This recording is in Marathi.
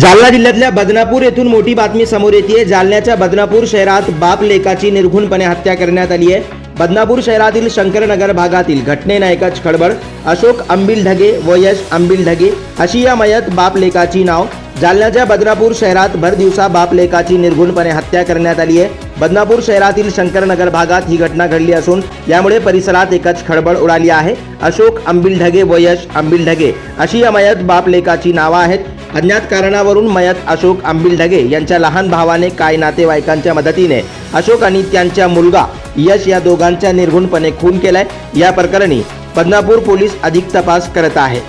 जालना जिल्ह्यातल्या बदनापूर येथून मोठी बातमी समोर येते जालन्याच्या बदनापूर शहरात बाप लेकाची निर्घुणपणे हत्या करण्यात आली आहे. बदनापूर शहरातील शंकरनगर भागातील घटनेनं एकच खळबळ. अशोक अंबिल ढगे व यश अंबिल ढगे अशी या मयत बाप लेकाची नाव. जालन्याच्या बदनापूर शहरात भर दिवसा बाप लेकाची निर्घुणपणे हत्या करण्यात आली आहे. बदनापूर शहरातील शंकरनगर भागात ही घटना घडली असून यामुळे परिसरात एकच खळबळ उडाली आहे. अशोक अंबिल ढगे व यश अंबिल ढगे अशी या मयत बाप लेकाची नावं आहेत. अज्ञात कारणावरून मयत अशोक आंबिल ढगे यांच्या लहान भावाने काय नातेवाईकांच्या मदतीने अशोक आणि त्यांच्या मुलगा यश या दोघांच्या निर्घुणपणे खून केलाय. या प्रकरणी बदनापूर पोलीस अधिक तपास करत आहे.